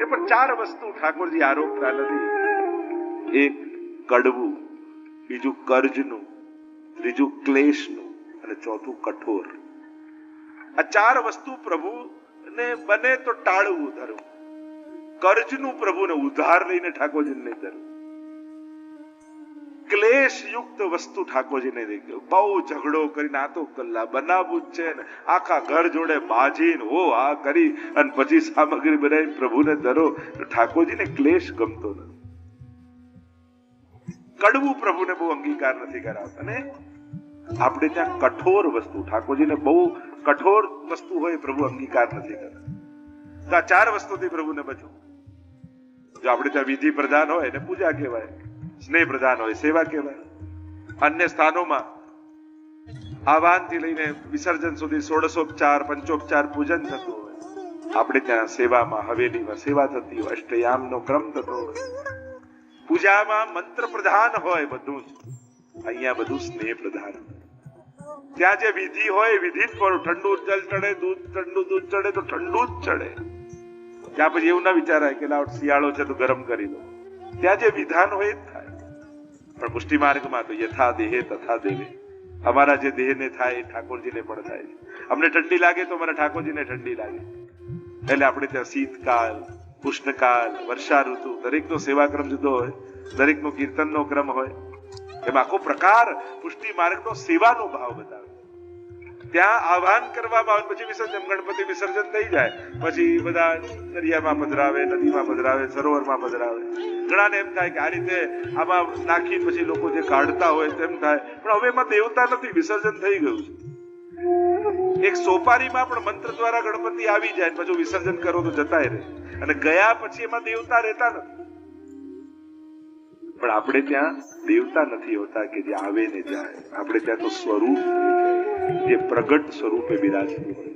એ પણ ચાર વસ્તુ ઠાકોરજી આરોપતા નથી. એક કડવું, બીજું કર્જનું, ત્રીજું ક્લેશનું અને ચોથું કઠોર. આ ચાર વસ્તુ પ્રભુ ને બને તો ટાળવું ધરવું કર્જનું પ્રભુને ઉધાર લઈને ઠાકોરજીને નહીં ધરવું ક્લેશ યુક્ત વસ્તુ ઠાકોરજીને નહીં બહુ ઝઘડો કરીને આ તો કલ્લા બનાવવું જ છે ને. આખા ઘર જોડે બાજીને, હો, આ કરી અને પછી સામગ્રી બનાવી પ્રભુને ધરો. ઠાકોરજીને ક્લેશ ગમતો નથી. કડવું પ્રભુને બહુ અંગીકાર નથી કરાવતા. અને આપણે ત્યાં કઠોર વસ્તુ, ઠાકોરજીને બહુ કઠોર વસ્તુ હોય પ્રભુ અંગીકાર નથી કરતા. ચાર વસ્તુથી પ્રભુને બચવું જો આપણે ત્યાં વિધિ પ્રધાન હોય એને પૂજા કહેવાય. સ્નેહ પ્રધાન હોય સેવા કહેવાય. અન્ય સ્થાનોમાં આહવાનથી લઈને વિસર્જન સુધી ષોડશોપચાર પંચોપચાર પૂજન થતું હોય. આપણે ત્યાં સેવામાં હવેલીમાં સેવા થતી હોય, અષ્ટયામનો ક્રમ થતો હોય. પૂજામાં મંત્ર પ્રધાન હોય બધું જ. અહીંયા બધું સ્નેહ પ્રધાન ત્યાં જે વિધિ હોય, વિધિ જ કરો. ઠંડુ જલ ચડે, દૂધ, ઠંડુ દૂધ ચડે, તો ઠંડુ જ ચડે. ત્યાં પછી એવું ના વિચારાય કે લાવ શિયાળો છે તો ગરમ કરી દો. ત્યાં જે વિધાન હોય એ થાય. પણ પુષ્ટિ માર્ગમાં તો યથા દેહે તથા દેવે. અમારા જે દેહને થાય એ ઠાકોરજીને પણ થાય છે. અમને ઠંડી લાગે તો અમારા ઠાકોરજીને ઠંડી લાગે. એટલે આપણે ત્યાં શીતકાલ ઉષ્ણકાલ વર્ષા ઋતુ દરેકનો સેવાક્રમ જુદો હોય, દરેકનો કીર્તનનો ક્રમ હોય. એમાં આખો પ્રકાર પુષ્ટિ માર્ગનો સેવાનો ભાવ બતાવે ત્યાં આહવાન કરવામાં આવે પછી વિસર્જન, ગણપતિ વિસર્જન થઈ જાય. પછી બધા દરિયામાં પધરાવે, નદીમાં પધરાવે, સરોવરમાં પધરાવે. ઘણાને એમ થાય કે આ રીતે આમાં નાખી પછી લોકો જે કાઢતા હોય તેમ થાય. પણ હવે એમાં દેવતા નથી, વિસર્જન થઈ ગયું છે. એક સોપારીમાં પણ મંત્ર દ્વારા ગણપતિ આવી જાય પછી વિસર્જન કરો તો જતાય રહે. અને ગયા પછી એમાં દેવતા રહેતા નથી. પણ આપણે ત્યાં દેવતા નથી હોતા કે જે આવે ને જાય. આપણે ત્યાં તો સ્વરૂપ જે પ્રગટ સ્વરૂપે બિરાજતું હોય.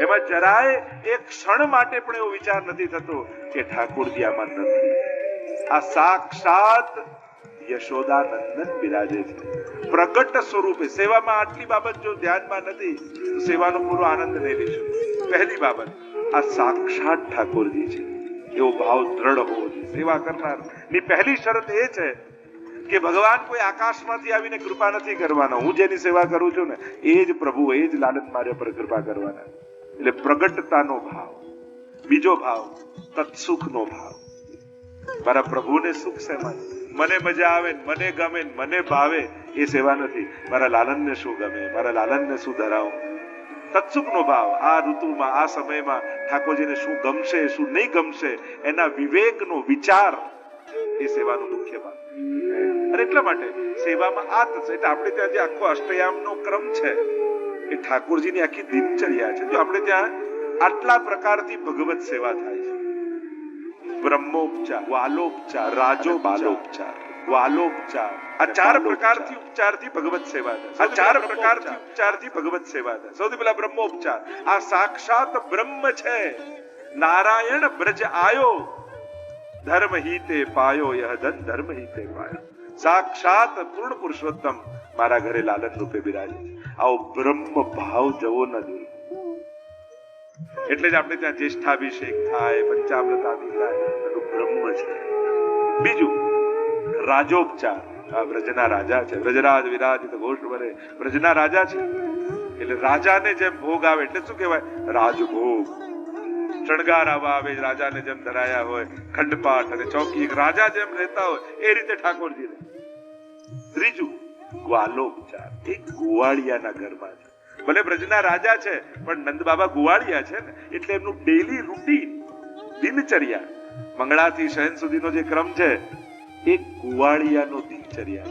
એમાં જરાય એક ક્ષણ માટે પણ એવો વિચાર નથી થતો કે ઠાકોરજી આમાં નથી. આ સાક્ષાત યશોદાનંદન બિરાજે છે. પ્રગટ સ્વરૂપે. સેવામાં આટલી બાબત જો ધ્યાનમાં નથી સેવાનો પૂરો આનંદ લઈ લઈશું પહેલી બાબત, આ સાક્ષાત ઠાકોરજી છે. એવો ભાવ દ્રઢ હોવો જોઈએ. સેવા કરનાર. ની પહેલી શરત એ છે કે ભગવાન કોઈ આકાશમાંથી આવીને કૃપા નથી કરવાનો. હું જેની સેવા કરું છું ને, એ જ પ્રભુ, એ જ લાલન માર્યા પર કૃપા કરવાના. એટલે પ્રગટતાનો ભાવ. બીજો ભાવ, તત્સુખનો ભાવ. મારા પ્રભુને સુખ શેમાં? મને મજા આવે મને ગમે મને ભાવે એ સેવા નથી. મારા લાલનને શું ગમે? મારા લાલનને શું ધરાવું? તત્સુખનો ભાવ. આ ઋતુમાં, આ સમયમાં ઠાકોરજીને શું ગમશે, શું નહીં ગમશે, એના વિવેકનો વિચાર એ સેવાનું મુખ્ય ભાગ. અને એટલા માટે સેવામાં આ એટલે આપણે ત્યાં જે આખો અષ્ટયામનો ક્રમ છે, એ ઠાકોરજીની આખી દિનચર્યા છે. જો આપણે ત્યાં આટલા પ્રકારથી ભગવત સેવા થાય છે. બ્રહ્મોપચાર, વાલોપચાર રાજો બાલોપચાર વાલોપચાર આ ચાર પ્રકારથી ઉપચારથી ભગવત સેવા આ ચાર પ્રકારથી ઉપચારથી ભગવત સેવા સૌથી પહેલા બ્રહ્મોપચાર. આ સાક્ષાત બ્રહ્મ છે. નારાયણ બ્રજ આયો. ધર્મ હિતે પાયો યહ ધન ધર્મ હિતે પાયો. સાક્ષાત પૂર્ણ પુરુષોત્તમ મારા ઘરે લાલન રૂપે બિરાજે છે. આવો બ્રહ્મ ભાવ જવો ન જોઈએ. એટલે જ આપણે ત્યાં જ્યેષ્ઠાભિષેક થાય પંચામૃત આદિ થાય બ્રહ્મ છે. બીજું રાજોપચાર. આ વ્રજના રાજા છે. વ્રજરાજ વિરાજિત ઘોષ વરે. વ્રજના રાજા છે. એટલે રાજાને જેમ ભોગ આવે, એટલે શું કહેવાય? રાજભોગ. શણગાર આવા, રાજાને જેમ ધરાયા હોય, ખંડપાઠ અને ચોકી. રાજા જેમ રહેતા હોય, એ રીતે ઠાકોરજી રહે. ત્રીજું, ગ્વાલોપચાર. એ ગુવાળિયાના ઘરમાં છે. ભલે બ્રજના રાજા છે, પણ નંદ બાબા ગુવાળિયા છે ને, એટલે એમનું ડેલી રૂટીન દિનચર્યા. મંગળાથી શયન સુધીનો જે ક્રમ છે એ ગુવાળિયાનો દિનચર્યા.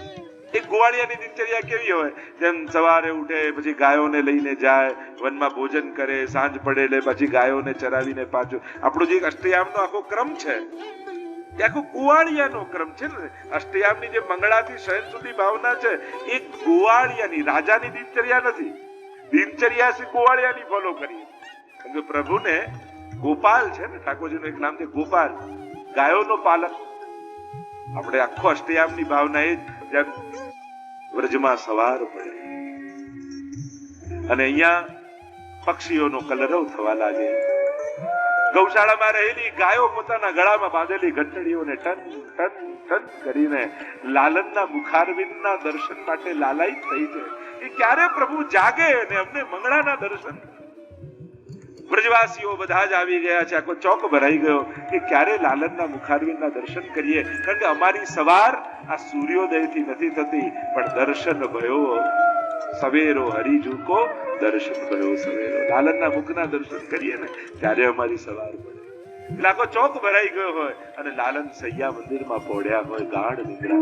એ ગુવાળિયાની દિનચર્યા કેવી હોય? જેમ સવારે ઉઠે, પછી ગાયોને લઈને જાય, વનમાં ભોજન કરે, સાંજ પડે એટલે પછી ગાયોને ચરાવીને પાછું. આપણો જે અષ્ટયામનો આખો ક્રમ છે, એ આખો ગુવાળિયાનો ક્રમ છે ને? અષ્ટયામની જે મંગળાથી શયન સુધી ભાવના છે, એ કુવાળિયાની રાજાની દિનચર્યા નથી. દિનચર્યા છે ગોવાળિયાની ફોલો કરીએ. કેમ કે પ્રભુને ગોપાલ છે ને? ઠાકોરજીનું એક નામ છે ગોપાલ. ગાયોનો પાલક. આપણે આખો અષ્ટયામની ભાવના એ જ વ્રજમાં સવાર પડે. અને અહીંયા પક્ષીઓનો કલરવ થવા લાગે. ગૌશાળામાં રહેલી ગાયો પોતાના ગળામાં બાંધેલી ઘંટડીઓને ટન ટન ટન કરીને લાલનના મુખારવિંદના દર્શન માટે લાલાયિત થઈ છે એ ક્યારે પ્રભુ જાગે અને અમને મંગળાના દર્શન બ્રજવાસીઓ બધા જ આવી ગયા છે. આખો ચોક ભરાઈ ગયો કે ક્યારે લાલનના મુખારવીના દર્શન કરીએ? કારણ કે અમારી સવાર આ સૂર્યોદયથી નથી થતી, પણ દર્શન ભયો. સવેરો હરિજુકો દર્શન ભયો સવેરો. લાલનના મુખના દર્શન કરીએ ને, ત્યારે અમારી સવાર પડે એટલે આખો ચોક ભરાઈ ગયો હોય અને લાલન સૈયા મંદિરમાં પોડ્યા હોય, ગાઢ નિદ્રા.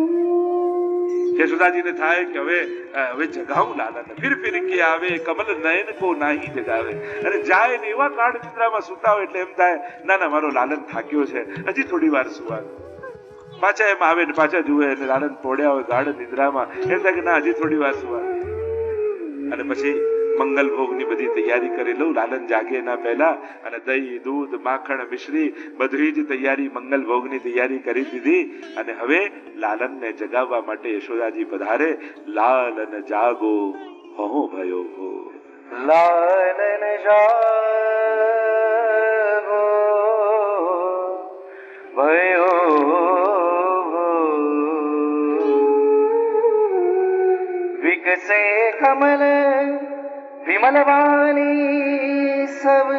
યશોદાજીને થાય કે હવે હવે જગાવું લાલાને ફિર ફિર કે આવે, કમલ નયન કો નાહી જગાવે. અને જાય ને એવા ગાઢ નિદ્રામાં સુતા હોય એટલે એમ થાય ના ના મારો લાલન થાક્યો છે. હજી થોડી વાર સુવા પાછા એમ આવે ને પાછા જુએ અને લાલન પોડ્યા હોય ગાઢ નિદ્રામાં. એમ થાય કે, ના, હજી થોડી વાર સુવા અને પછી મંગલ ભોગની બધી તૈયારી કરી લઉં. લાલન જાગે એના પહેલા અને દહીં, દૂધ, માખણ, મિશ્રી બધી જ તૈયારી મંગલ ભોગની તૈયારી કરી દીધી. અને હવે લાલનને જગાવવા માટે યશોદાજી પધારે. લાલન જાગો, હો ભયો હો. લાલન જાગો, ભયો વિકસે કમલ વિમલવાણી સબ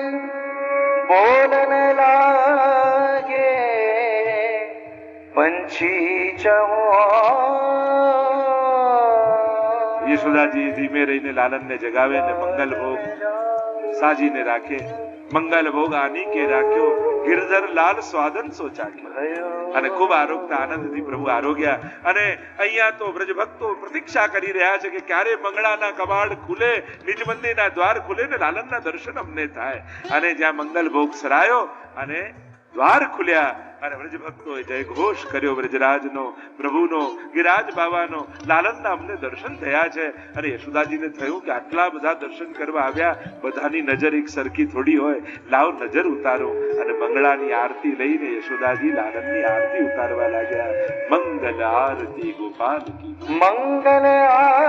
બોલન લાગે પંછી ચહો યશોદાજી ધીમે રહીને લાલનને જગાવે ને મંગલ ભોગ સાજીને રાખે. મંગલ ભોગ આની રાખ્યો? ગિરધર લાલ સ્વાદન સો અને ખૂબ આરોગતા, આનંદથી પ્રભુ આરોગ્યા. અને અહીંયા તો વ્રજ ભક્તો પ્રતીક્ષા કરી રહ્યા છે કે ક્યારે મંગળાના કબાડ ખુલે નિજ મંદિરના દ્વાર ખુલે ને લાલનના દર્શન અમને થાય. અને જ્યાં મંગલ ભોગ સરાયો અને દ્વાર ખુલ્યા અને વ્રજ ભક્તોએ જય ઘોષ કર્યો વ્રજરાજનો, પ્રભુનો, ગિરાજ બાવાનો. લાલનના અમને દર્શન થયા છે અને યશોદાજીને થયું કે આટલા બધા દર્શન કરવા આવ્યા, બધાની નજર એક સરખી થોડી હોય. લાવ નજર ઉતારો અને મંગળાની આરતી લઈને યશોદાજી લાલનની આરતી ઉતારવા લાગ્યા. મંગલ આરતી ગોપાલ મંગલ આરતી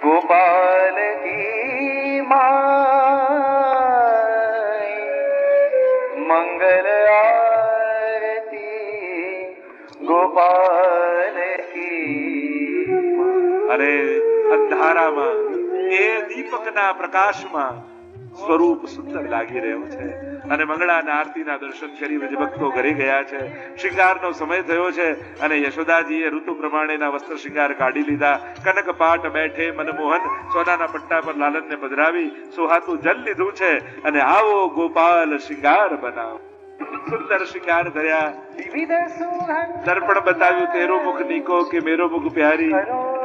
ગોપાલ દીપકના પ્રકાશમાં સ્વરૂપ સુંદર લાગી રહ્યું છે. અને મંગળાના આરતીના દર્શન કરી ભક્તો ઘરે ગયા છે. શિંગારનો સમય થયો છે અને યશોદાજીએ ઋતુ પ્રમાણેના વસ્ત્ર શિંગાર કાઢી લીધા. કનક પાટ બેઠે મનમોહન સોનાના પટ્ટા પર લાલનને પધરાવી સુહાતું જલ લીધું છે અને આવો ગોપાલ શિંગાર બનાવ. સુંદર શિંગાર કર્યા. દર્પણ બતાવ્યું તેરો મુખ નીકો કે મેરો મુખ પ્યારી?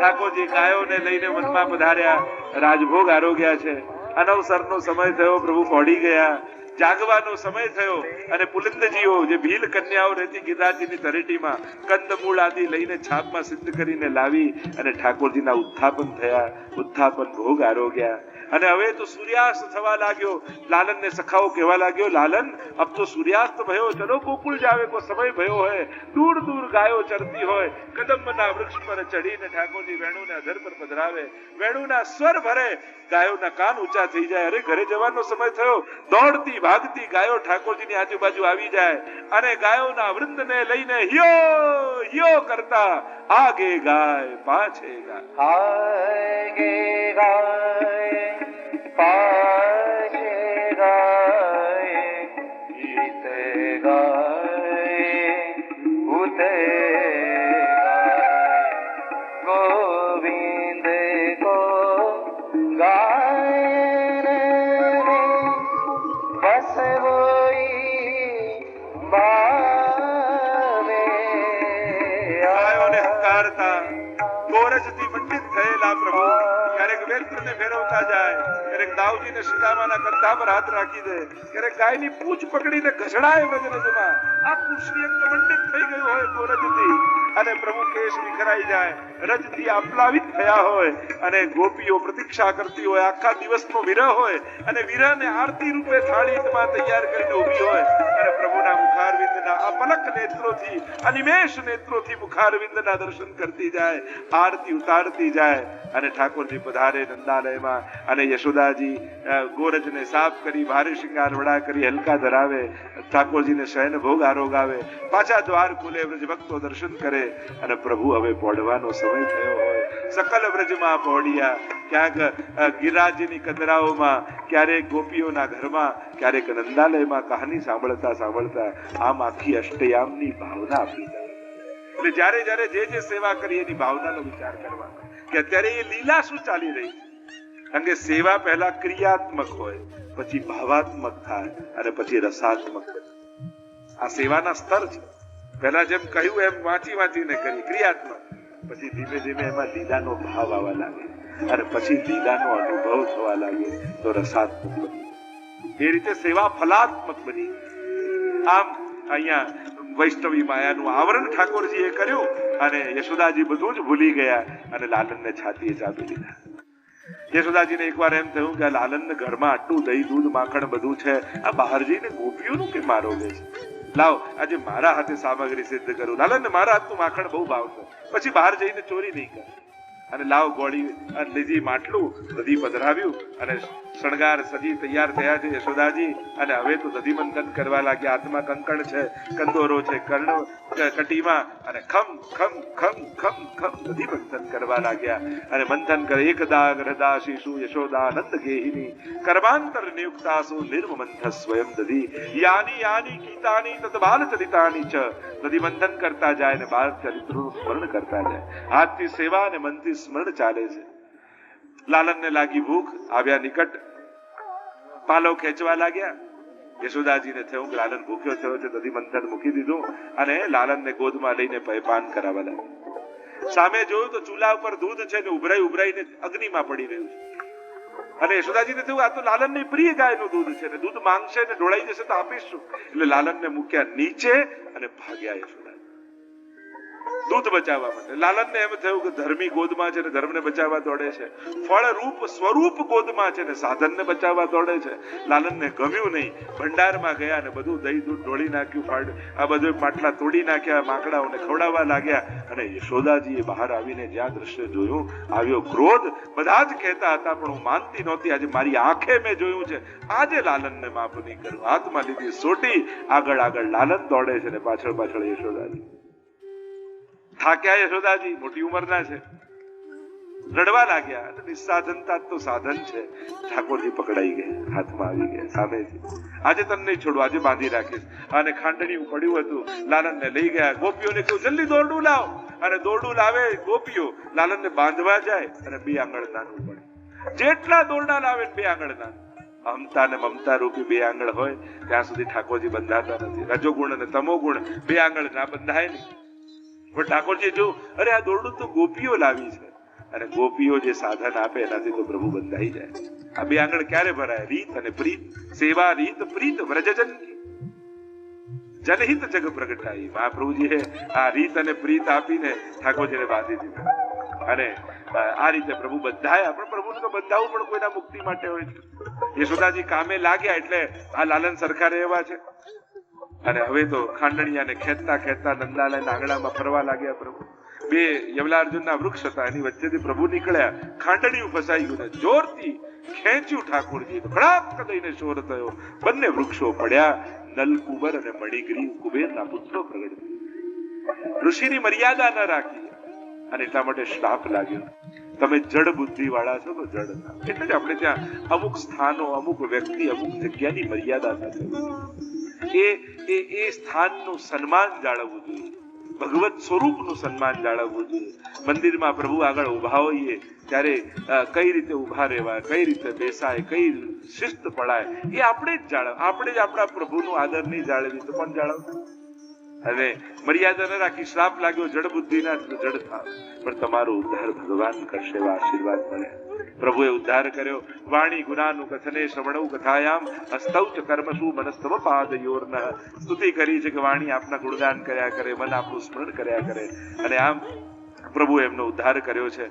ઠાકોરજી ગાયોને લઈને વનમાં પધાર્યા, રાજભોગ આરોગ્યા છે. અનવસરનો સમય થયો, પ્રભુ પહોંચી ગયા. જાગવાનો સમય થયો અને પુલિંદજીઓ જે ભીલ કન્યાઓ રહેતી ગીતાજીની તરેટીમાં કંદમૂળ આદિ લઈને છાપમાં સિદ્ધ કરીને લાવી અને ઠાકોરજીના ઉત્થાપન થયા. ઉત્થાપન ભોગ આરોગ્યા. અને હવે તો સૂર્યાસ્ત થવા લાગ્યો. લાલનને સખાઓ કહેવા લાગ્યો, લાલન, અબ તો સૂર્યાસ્ત ભયો ચલો ગોકુળ જાવે કો સમય ભયો હે. દૂર દૂર ગાયો ચરતી હોય. કદંબના વૃક્ષ પર ચડીને ઠાકોરજી વેણુને અધર પર પધરાવે. વેણુના સ્વર ભરે. ગાયોના કાન ઊંચા થઈ જાય. અરે, ઘરે જવાનો સમય થયો. દોડતી ભાગતી ગાયો ઠાકોરજીની આજુબાજુ આવી જાય. અને ગાયોના વૃંદને લઈને હિયો હિયો કરતા, આગે ગાય, પાછે ગાય. આગે ગાય પાછે દાઉજીને સીતામાના કંધા પર હાથ રાખી દે. ત્યારે ગાયની પૂંછ પકડીને ઘસડાય વ્રજરજમાં. આ કૃષ્ણ એક મંડિત થઈ ગયું હોય ગોરજથી અને પ્રભુ કેશ વિખરાઈ જાય. રજથી આપ્લાવિત થયા હોય. અને ગોપીઓ પ્રતીક્ષા કરતી હોય. આખા દિવસનો વિરહ હોય. અને વિરહને આરતી રૂપે થાળીમાં તૈયાર કરીને ઊભી હોય. અને પ્રભુના મુખારવિંદના અપલક નેત્રોથી અનિમેષ નેત્રોથી મુખારવિંદના દર્શન કરતી જાય આરતી ઉતારતી જાય અને ઠાકોરજી પધારે નંદાલયમાં અને યશોદાજી ગોરજને સાફ કરી ભારે શિંગાર વડા કરી હલકા ધરાવે ઠાકોરજીને શયન ભોગ આરોગાવે પાછા દ્વાર ખુલે વ્રજ ભક્તો દર્શન કરે અને પ્રભુ હવે પોઢવાનો સમય થયો હોય. સકલ વ્રજમાં પહોળ્યા ક્યાંક અ, ગિરિરાજની કંદરાઓમાં ક્યારેક ગોપીઓના ઘરમાં ક્યારેક નંદાલયમાં કહાની સાંભળતા સાંભળતા આમ આખી અષ્ટયામની ભાવના આપી જાય એટલે જ્યારે જ્યારે જે જે સેવા કરી એની ભાવનાનો વિચાર કરવાનો. કે અત્યારે એ લીલા શું ચાલી રહી છે? કારણ કે સેવા પહેલા ક્રિયાત્મક હોય, પછી ભાવાત્મક થાય, અને પછી રસાત્મક આ સેવાના સ્તર છે. પહેલા જેમ કહ્યું એમ વાંચી વાંચીને કરી, ક્રિયાત્મક. પછી ધીમે ધીમે એમાં લીલાનો ભાવ આવવા લાગે. અને પછી લીલાનો અનુભવ થવા લાગે, તો રસાત્મક બની. એ રીતે સેવા ફલાત્મક બની. આમ અહીંયા વૈષ્ણવી માયાનું આવરણ ઠાકોરજીએ કર્યું અને યશોદાજી બધું જ ભૂલી ગયા અને લાલનને છાતીએ ચાપી દીધા યશોદાજીને એકવાર એમ થયું કે લાલનને ઘરમાં આટલું દહીં, દૂધ, માખણ બધું છે, આ બહાર જઈને ગોપીઓનું કે મારોગે છે? લાવ, આજે મારા હાથે સામગ્રી સિદ્ધ કરું. લાલનને મારા હાથનું માખણ બહુ ભાવશે. પછી બહાર જઈને ચોરી નહીં કરે. અને લાવ ગોળી લીધી માટલું બધી પધરાવ્યું અને શણગાર સજી તૈયાર થયા છે યશોદાજી. અને હવે તો દધી મંથન કરવા લાગ્યા. હાથમાં કંકણ છે, કંદોરો છે, કર્ણ કટીમાં. અને ખમ ખમ ખમ ખમ ખમ દધી મંથન કરવા લાગ્યા. અને મંથન કરે એકદા ગ્રહદા શિશુ યશોદાનંદ ગેહિની. કર્માંતર નિયુક્તાસુ નિર્મમંથ સ્વયં દધી. યાની યાની, ગીતાની, તદબાલ ચરિતાની ચ. દધી મંથન કરતા જાય અને બાળ ચરિત્રનું સ્મરણ કરતા જાય. હાથથી સેવા અને મનથી સ્મરણ ચાલે છે. લાલનને લાગી ભૂખ, આવ્યા નિકટ પાલો ખેંચવા લાગ્યા. યશોદાજીને થયું લાલન ભૂખ્યો થયો છે, દધી મંથન મૂકી દીધું અને લાલનને ગોદમાં લઈને પાન કરાવવા લાગ્યા. સામે જોયું તો ચૂલા ઉપર દૂધ છે ને ઉભરાઈ ઉભરાઈને અગ્નિમાં પડી રહ્યું છે. અને યશોદાજીને થયું, આ તો લાલનની પ્રિય ગાયનું દૂધ છે ને, દૂધ માંગશે ને ઢોળાઈ જશે તો આપીશું એટલે લાલનને મૂક્યા નીચે અને ભાગ્યા યશોદા દૂધ બચાવવા માટે. લાલનને એમ થયું કે ધર્મી ગોદમાં છે ને ધર્મને બચાવવા દોડે છે. ફળ રૂપ સ્વરૂપ ગોદમાં છે ને સાધનને બચાવવા દોડે છે. લાલનને ગમ્યું નહીં. ભંડારમાં ગયા ને બધું દહીં દૂધ ઢોળી નાખ્યું, ફાડ, આ બધું માટલા તોડી નાખ્યા, માકડાઓને ખવડાવવા લાગ્યા અને યશોદાજીએ બહાર આવીને જ્યાં દ્રશ્ય જોયું, આવ્યો ક્રોધ. બધા જ કહેતા હતા, પણ હું માનતી નહોતી. આજે મારી આંખે મેં જોયું છે. આજે લાલનને માફ નહીં કરું. હાથમાં લીધી સોટી. આગળ આગળ લાલન દોડે છે ને પાછળ પાછળ યશોદાજી. થાક્યા યશોદાજી મોટી ઉંમરના છે. રડવા લાગ્યા અને નિસ્સાધનતા તો સાધન છે. ઠાકોરજી પકડાઈ ગયા, હાથમાં આવી ગયા, સામેથી. આજે તને નહીં છોડું, આજે બાંધી રાખીશ. અને ખાંડણીયું પડ્યું હતું, લાલનને લઈ ગયા. ગોપીઓને કહ્યું, જલ્દી દોરડું લાવ. અને દોરડું લાવે ગોપીઓ, લાલનને બાંધવા જાય અને બે આંગળ નાનું પડે. જેટલા દોરડા લાવે બે આંગળ નાનું. અમતા ને મમતા રૂપી બે આંગળ હોય, ત્યાં સુધી ઠાકોરજી બંધાતા નથી. રજોગુણ અને તમોગુણ બે આંગળ ના બંધાય નહીં પણ ઠાકોરજી જો, અરે આ દોરડું તો ગોપીઓ લાવી છે. અને ગોપીઓ જે સાધન આપે, એનાથી તો પ્રભુ બંધાઈ જાય. આ બે આંગણ ક્યારે ભરાય? રીત અને પ્રીત. સેવા, રીત, પ્રીત, વ્રજજન જનહિત જગ પ્રગટાઈ. મહાપ્રભુજીએ આ રીત અને પ્રીત આપીને ઠાકોરજીને બાંધી દીધા. અને આ રીતે પ્રભુ બંધાયા. પણ પ્રભુને તો બંધાવવું પણ કોઈના મુક્તિ માટે હોય છે. યશોદાજી કામે લાગ્યા એટલે આ લાલન સરકારે એવા છે. અને હવે તો ખાંડણિયાને ખેંચતા ખેંચતા નંદાલયના આંગણામાં ફરવા લાગ્યા પ્રભુ. બે યમલાર્જુનના વૃક્ષ હતા, એની વચ્ચેથી પ્રભુ નીકળ્યા. ખાંડણીયું ફસાઈ ગયું જોરથી ખેંચ્યું ઠાકોરજી તો ખડાક દઈને શોર થયો. બંને વૃક્ષો પડ્યા. નલકુબર અને મણિગ્રી કુબેરના પુત્રો પ્રગટ. ઋષિની મર્યાદા ન રાખી અને એટલા માટે શ્રાપ લાગ્યો. તમે જડ બુદ્ધિ વાળા છો તો જડ એટલે આપણે ત્યાં અમુક સ્થાનો, અમુક વ્યક્તિ, અમુક જગ્યાની મર્યાદા સાથે. એ એ એ સ્થાનનું સન્માન જાળવવું જોઈએ. ભગવત સ્વરૂપનું સન્માન જાળવવું જોઈએ. મંદિરમાં પ્રભુ આગળ ઊભા હોઈએ, ત્યારે કઈ રીતે ઊભા રહેવા કઈ રીતે બેસાય, કઈ શિસ્ત પડાય, એ આપણે જ જાળવ, આપણે જ આપણા પ્રભુનું આદર નહીં જાળવી, તો પણ જાળવતા અને મર્યાદા ન રાખી શ્રાપ લાગ્યો, જડ બુદ્ધિના જડ થા પણ તમારો ઉદ્ધાર ભગવાન કરશે એવા આશીર્વાદ મળે પ્રભુએ ઉદ્ધાર કર્યો. વાણી, ગુનાનું કથને શ્રવણૌ કથાયામ. અસ્તૌચ કર્મસુ મનસ્તમ પાદયોર્ન સ્તુતિ કરી છે કે વાણી આપના ગુણગાન કર્યા કરે, મન આપણું સ્મરણ કર્યા કરે. અને આમ પ્રભુ એમનો ઉદ્ધાર કર્યો છે.